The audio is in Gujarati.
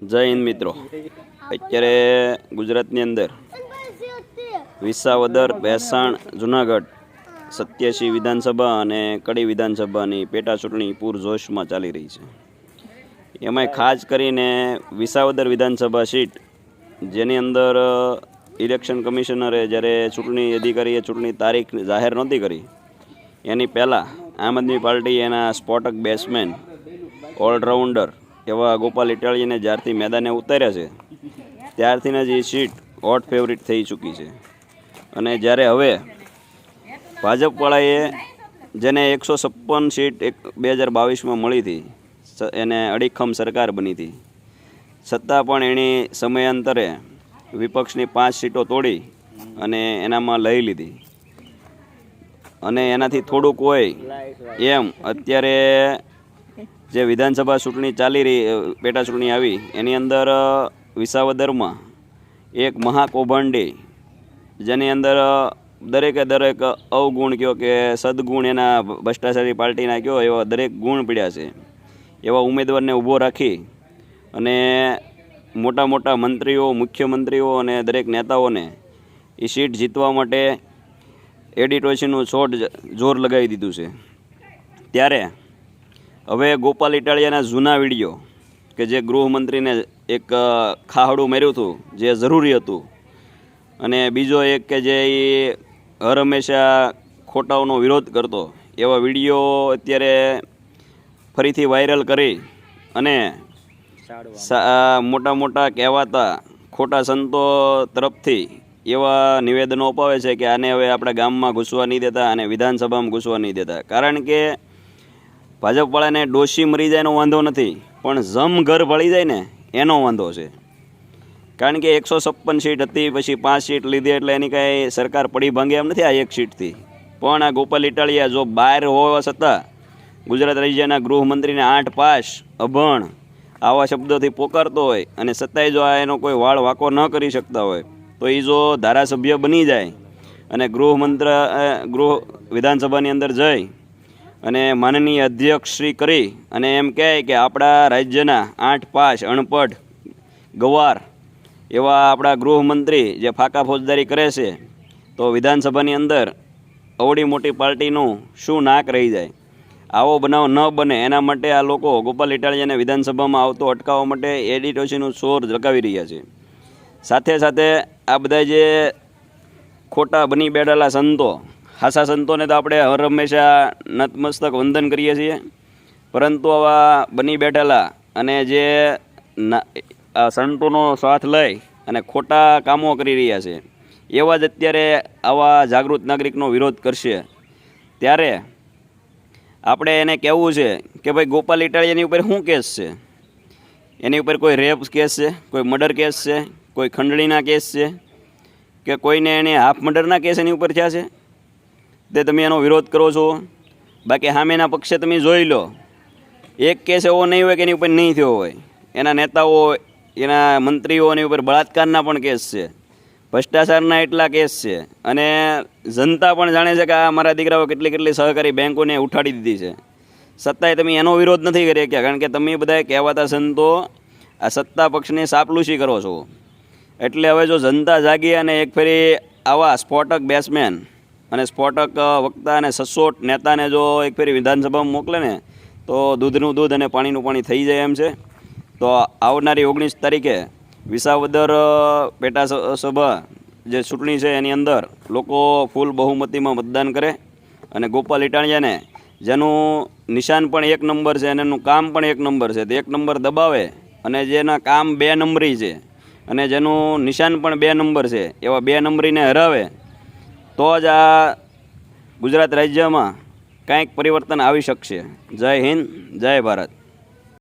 જય હિન્દ, મિત્રો. અત્યારે ગુજરાતની અંદર વિસાવદર, ભેસાણ, જુનાગઢ, સત્યાસી વિધાનસભા અને કડી વિધાનસભાની પેટા ચૂંટણી પૂરજોશમાં ચાલી રહી છે. એમાંય ખાસ કરીને વિસાવદર વિધાનસભા સીટ, જેની અંદર ઇલેક્શન કમિશનરે જ્યારે ચૂંટણી અધિકારીએ ચૂંટણી તારીખ જાહેર નહોતી કરી, એની પહેલાં આમ આદમી પાર્ટી એના સ્પોટક બેટ્સમેન, ઓલરાઉન્ડર એવા ગોપાલ ઇટાળીને જ્યારથી મેદાને ઉતાર્યા છે, ત્યારથીને જ એ સીટ હોટ ફેવરિટ થઈ ચૂકી છે. અને જ્યારે હવે ભાજપવાળાએ જેને એકસો છપ્પન સીટ એક બે હજાર બાવીસમાં મળી હતી એને અડીખમ સરકાર બની હતી. છતાં પણ એની સમયાંતરે વિપક્ષની પાંચ સીટો તોડી અને એનામાં લઈ લીધી. અને એનાથી થોડુંક હોય એમ, અત્યારે જે વિધાનસભા ચૂંટણી ચાલી રહી પેટા ચૂંટણી આવી, એની અંદર વિસાવદરમાં એક મહાકૌભાંડી, જેની અંદર દરેકે દરેક અવગુણ કયો કે સદગુણ એના ભ્રષ્ટાચારી પાર્ટીના કયો, એવા દરેક ગુણ પીડ્યા છે. એવા ઉમેદવારને ઊભો રાખી અને મોટા મોટા મંત્રીઓ, મુખ્યમંત્રીઓ અને દરેક નેતાઓને એ સીટ જીતવા માટે એડિટોશીનું છોડ જોર લગાવી દીધું છે. ત્યારે હવે ગોપાલ ઇટાળિયાના જૂના વીડિયો કે જે ગૃહમંત્રીને એક ખાહડું માર્યું હતું જે જરૂરી હતું. અને બીજો એક કે જે એ હર હંમેશા ખોટાઓનો વિરોધ કરતો. એવા વીડિયો અત્યારે ફરીથી વાયરલ કરી અને મોટા મોટા કહેવાતા ખોટા સંતો તરફથી એવા નિવેદનો અપાવે છે કે આને હવે આપણા ગામમાં ઘૂસવા નહીં દેતા અને વિધાનસભામાં ઘૂસવા નહીં દેતા. કારણ કે ભાજપવાળાને ડોશી મરી જાય એનો વાંધો નથી, પણ જમ ઘર ભળી જાય ને, એનો વાંધો છે. કારણ કે એકસો છપ્પન સીટ હતી, પછી પાંચ સીટ લીધી એટલે એની કાંઈ સરકાર પડી ભાંગે એમ નથી આ એક સીટથી. પણ આ ગોપાલ ઇટાળિયા જો બહાર હોવા છતાં, ગુજરાત રાજ્યના ગૃહમંત્રીને આઠ પાસ, અભણ, આવા શબ્દોથી પોકારતો હોય અને સત્તાય જો આ એનો કોઈ વાળ વાંકો ન કરી શકતા હોય, તો એ જો ધારાસભ્ય બની જાય અને ગૃહમંત્ર ગૃહ વિધાનસભાની અંદર જઈ અને માનનીય અધ્યક્ષશ્રી કરી અને એમ કહે કે આપણા રાજ્યના આઠ પાસ અણપઢ ગવાર એવા આપણા ગૃહમંત્રી જે ફાકા ફોજદારી કરે છે, તો વિધાનસભાની અંદર અવળી મોટી પાર્ટીનું શું નાક રહી જાય? આવો બનાવ ન બને એના માટે આ લોકો ગોપાલ ઇટાળિયાને વિધાનસભામાં આવતો અટકાવવા માટે એડિટોસીનું સોર લગાવી રહ્યા છે. સાથે સાથે આ બધા જે ખોટા બની બેઠેલા સંતો હાસા સંતોને તો આપણે હર હંમેશા નતમસ્તક વંદન કરીએ છીએ. પરંતુ આવા બની બેઠેલા અને જે સંતોનો સાથ લઈ અને ખોટા કામો કરી રહ્યા છે, એવા જ અત્યારે આવા જાગૃત નાગરિકનો વિરોધ કરશે. ત્યારે આપણે એને કહેવું છે કે ભાઈ ગોપાલ ઇટાલિયાની ઉપર શું કેસ છે? એની ઉપર કોઈ રેપ કેસ છે, કોઈ મર્ડર કેસ છે, કોઈ ખંડણીના કેસ છે, કે કોઈને એને હાફ મર્ડરના કેસ એની ઉપર થયા છે? તે તમે એનો વિરોધ કરો છો? બાકી સામેના પક્ષે તમે જોઈ લો. એક કેસ એવો નહીં હોય કે એની ઉપર નહીં થયો હોય. એના નેતાઓ, એના મંત્રીઓની ઉપર બળાત્કારના પણ કેસ છે. ભ્રષ્ટાચારના એટલા કેસ છે. અને જનતા પણ જાણે છે કે આ મારા દીકરાઓ કેટલી કેટલી સહકારી બેંકોને ઉઠાડી દીધી છે. સત્તાએ તમે એનો વિરોધ નથી કરી શક્યા કારણ કે તમે બધા કહેવાતા સંતો આ સત્તા પક્ષને સાપલુસી કરો છો. એટલે હવે જો જનતા જાગી અને એક ફેરી આવા સ્ફોટક બેટ્સમેન અને સ્ફોટક વક્તા અને સચોટ નેતાને જો એક ફેરી વિધાનસભામાં મોકલે ને, તો દૂધનું દૂધ અને પાણીનું પાણી થઈ જાય એમ છે. તો આવનારી ઓગણીસ તારીખે વિસાવદર પેટા સભા જે ચૂંટણી છે એની અંદર લોકો ફૂલ બહુમતીમાં મતદાન કરે અને ગોપાલ ઇટાણિયાને, જેનું નિશાન પણ એક નંબર છે અને એનું કામ પણ એક નંબર છે, તે એક નંબર દબાવે અને જેના કામ બે નંબરી છે અને જેનું નિશાન પણ બે નંબર છે, એવા બે નંબરીને હરાવે તો જ આ ગુજરાત રાજ્યમાં કાંઈક પરિવર્તન આવી શકશે. જય હિન્દ જય ભારત.